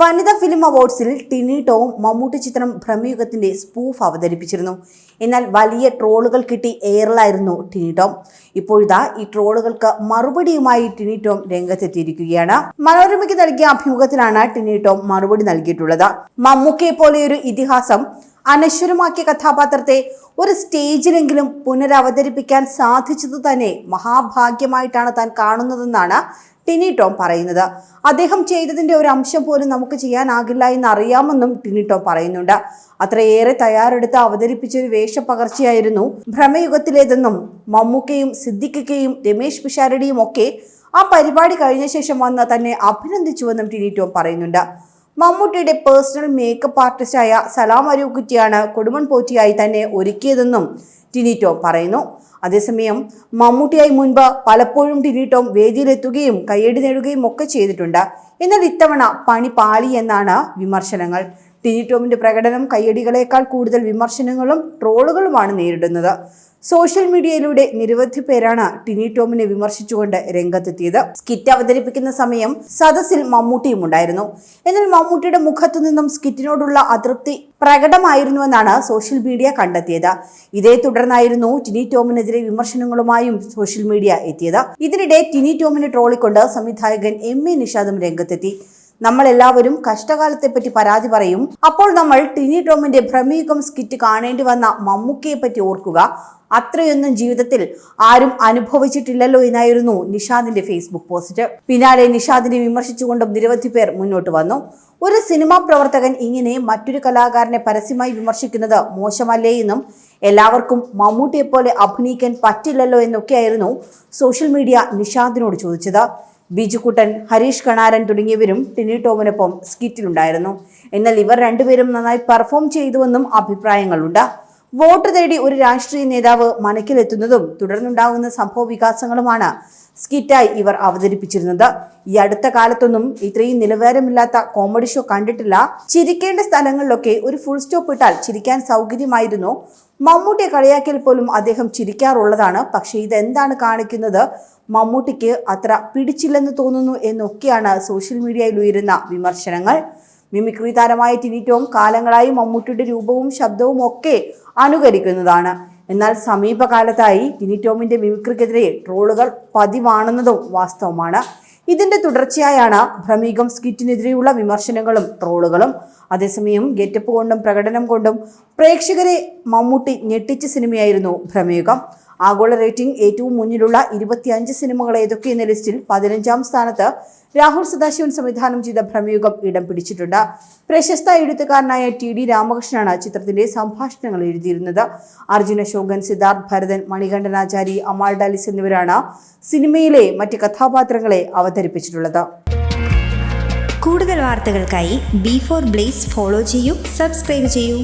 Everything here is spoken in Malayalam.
വനിതാ ഫിലിം അവാർഡ്സിൽ ടിനി ടോം മമ്മൂട്ടി ചിത്രം ഭ്രമയുഗത്തിന്റെ സ്പൂഫ് അവതരിപ്പിച്ചിരുന്നു. എന്നാൽ വലിയ ട്രോളുകൾ കിട്ടി എയറിലായിരുന്നു ടിനി ടോം. ഇപ്പോഴിതാ ഈ ട്രോളുകൾക്ക് മറുപടിയുമായി ടിനി ടോം രംഗത്തെത്തിയിരിക്കുകയാണ്. മനോരമയ്ക്ക് നൽകിയ അഭിമുഖത്തിലാണ് ടിനി ടോം മറുപടി നൽകിയിട്ടുള്ളത്. മമ്മൂക്കയെ പോലെയൊരു ഇതിഹാസം അനശ്വരമാക്കിയ കഥാപാത്രത്തെ ഒരു സ്റ്റേജിലെങ്കിലും പുനരവതരിപ്പിക്കാൻ സാധിച്ചത് തന്നെ മഹാഭാഗ്യമായിട്ടാണ് താൻ കാണുന്നതെന്നാണ് ടിനി ടോം പറയുന്നത്. അദ്ദേഹം ചെയ്തതിന്റെ ഒരു അംശം പോലും നമുക്ക് ചെയ്യാനാകില്ല എന്ന് അറിയാമെന്നും ടിനി ടോം പറയുന്നുണ്ട്. അത്രയേറെ തയ്യാറെടുത്ത് അവതരിപ്പിച്ച ഒരു വേഷപ്പകർച്ചയായിരുന്നു ഭ്രമയുഗത്തിലേതെന്നും മമ്മൂക്കയും സിദ്ദിഖിക്കയും രമേശ് പിഷാരടിയും ഒക്കെ ആ പരിപാടി കഴിഞ്ഞ ശേഷം വന്ന് തന്നെ അഭിനന്ദിച്ചുവെന്നും ടിനി ടോം പറയുന്നുണ്ട്. മമ്മൂട്ടിയുടെ പേഴ്സണൽ മേക്കപ്പ് ആർട്ടിസ്റ്റായ സലാം അരൂക്കുറ്റിയാണ് കൊടുമൺ പോറ്റിയായി തന്നെ ഒരുക്കിയതെന്നും ടിനിറ്റോ പറയുന്നു. അതേസമയം മമ്മൂട്ടിയായി മുൻപ് പലപ്പോഴും ടിനിറ്റോം വേദിയിലെത്തുകയും കയ്യടി നേടുകയും ഒക്കെ ചെയ്തിട്ടുണ്ട്. എന്നാൽ ഇത്തവണ പണി പാളി എന്നാണ് വിമർശനങ്ങൾ. ടിനിറ്റോമിന്റെ പ്രകടനം കയ്യടികളേക്കാൾ കൂടുതൽ വിമർശനങ്ങളും ട്രോളുകളുമാണ് നേരിടുന്നത്. സോഷ്യൽ മീഡിയയിലൂടെ നിരവധി പേരാണ് ടിനി ടോമിനെ വിമർശിച്ചുകൊണ്ട് രംഗത്തെത്തിയത്. സ്കിറ്റ് അവതരിപ്പിക്കുന്ന സമയം സദസ്സിൽ മമ്മൂട്ടിയും ഉണ്ടായിരുന്നു. എന്നാൽ മമ്മൂട്ടിയുടെ മുഖത്തു നിന്നും സ്കിറ്റിനോടുള്ള അതൃപ്തി പ്രകടമായിരുന്നുവെന്നാണ് സോഷ്യൽ മീഡിയ കണ്ടെത്തിയത്. ഇതേ തുടർന്നായിരുന്നു ടിനി ടോമിനെതിരെ വിമർശനങ്ങളുമായും സോഷ്യൽ മീഡിയ എത്തിയത്. ഇതിനിടെ ടിനി ടോമിനെ ട്രോളിക്കൊണ്ട് സംവിധായകൻ എം എ നിഷാദും രംഗത്തെത്തി. നമ്മൾ എല്ലാവരും കഷ്ടകാലത്തെ പറ്റി പരാതി പറയും. അപ്പോൾ നമ്മൾ ടിനി ടോമിന്റെ ഭ്രമീകം സ്കിറ്റ് കാണേണ്ടി വന്ന മമ്മൂക്കയെ പറ്റി ഓർക്കുക. അത്രയൊന്നും ജീവിതത്തിൽ ആരും അനുഭവിച്ചിട്ടില്ലല്ലോ എന്നായിരുന്നു നിഷാദിന്റെ ഫേസ്ബുക്ക് പോസ്റ്റ്. പിന്നാലെ നിഷാദിനെ വിമർശിച്ചുകൊണ്ടും നിരവധി പേർ മുന്നോട്ട് വന്നു. ഒരു സിനിമാ പ്രവർത്തകൻ ഇങ്ങനെ മറ്റൊരു കലാകാരനെ പരസ്യമായി വിമർശിക്കുന്നത് മോശമല്ലേ എന്നും എല്ലാവർക്കും മമ്മൂട്ടിയെ പോലെ അഭിനയിക്കാൻ പറ്റില്ലല്ലോ എന്നൊക്കെയായിരുന്നു സോഷ്യൽ മീഡിയ നിഷാദിനോട് ചോദിച്ചത്. ബിജുക്കുട്ടൻ ഹരീഷ് കണാരൻ തുടങ്ങിയവരും ടിനി ടോമിനൊപ്പം സ്കിറ്റിലുണ്ടായിരുന്നു. എന്നാൽ ഇവർ രണ്ടുപേരും നന്നായി പെർഫോം ചെയ്തുവെന്നും അഭിപ്രായങ്ങളുണ്ട്. വോട്ട് തേടി ഒരു രാഷ്ട്രീയ നേതാവ് മനക്കിലെത്തുന്നതും തുടർന്നുണ്ടാകുന്ന സംഭവ വികാസങ്ങളുമാണ് സ്കിറ്റായി ഇവർ അവതരിപ്പിച്ചിരുന്നത്. ഈ അടുത്ത കാലത്തൊന്നും ഇത്രയും നിലവാരമില്ലാത്ത കോമഡി ഷോ കണ്ടിട്ടില്ല. ചിരിക്കേണ്ട സ്ഥലങ്ങളിലൊക്കെ ഒരു ഫുൾ സ്റ്റോപ്പ് ഇട്ടാൽ ചിരിക്കാൻ സൗകര്യമായിരുന്നു. മമ്മൂട്ടിയെ കളിയാക്കിയാൽ പോലും അദ്ദേഹം ചിരിക്കാറുള്ളതാണ്. പക്ഷേ ഇതെന്താണ് കാണിക്കുന്നത്? മമ്മൂട്ടിക്ക് അത്ര പിടിച്ചില്ലെന്ന് തോന്നുന്നു എന്നൊക്കെയാണ് സോഷ്യൽ മീഡിയയിൽ ഉയരുന്ന വിമർശനങ്ങൾ. മിമിക്രി താരമായ ടിനിറ്റോം കാലങ്ങളായി മമ്മൂട്ടിയുടെ രൂപവും ശബ്ദവും ഒക്കെ അനുകരിക്കുന്നതാണ്. എന്നാൽ സമീപകാലത്തായി ടിനിറ്റോമിന്റെ മിമിക്രിക്കെതിരെ ട്രോളുകൾ പതിവാണെന്നതും വാസ്തവമാണ്. ഇതിന്റെ തുടർച്ചയായാണ് ഭ്രമീകം സ്കിറ്റിനെതിരെയുള്ള വിമർശനങ്ങളും ട്രോളുകളും. അതേസമയം ഗെറ്റപ്പ് കൊണ്ടും പ്രകടനം കൊണ്ടും പ്രേക്ഷകരെ മമ്മൂട്ടി ഞെട്ടിച്ച സിനിമയായിരുന്നു ഭ്രമയുഗം ആഗോള റേറ്റിംഗ് ഏറ്റവും മുന്നിലുള്ള ഇരുപത്തിയഞ്ച് സിനിമകൾ ഏതൊക്കെയെന്ന ലിസ്റ്റിൽ പതിനഞ്ചാം സ്ഥാനത്ത് രാഹുൽ സദാശിവൻ സംവിധാനം ചെയ്ത ഭ്രമയുഗം ഇടം പിടിച്ചിട്ടുണ്ട്. പ്രശസ്ത എഴുത്തുകാരനായ ടി ഡി രാമകൃഷ്ണനാണ് ചിത്രത്തിന്റെ സംഭാഷണങ്ങൾ എഴുതിയിരുന്നത്. അർജുന അശോകൻ സിദ്ധാർത്ഥ് ഭരതൻ മണികണ്ഠനാചാരി അമാൾ ഡാലിസ് എന്നിവരാണ് സിനിമയിലെ മറ്റ് കഥാപാത്രങ്ങളെ അവതരിപ്പിച്ചിട്ടുള്ളത്. കൂടുതൽ വാർത്തകൾക്കായി ബി ഫോർ ബ്ലേസ് ഫോളോ ചെയ്യൂ സബ്സ്ക്രൈബ് ചെയ്യൂ.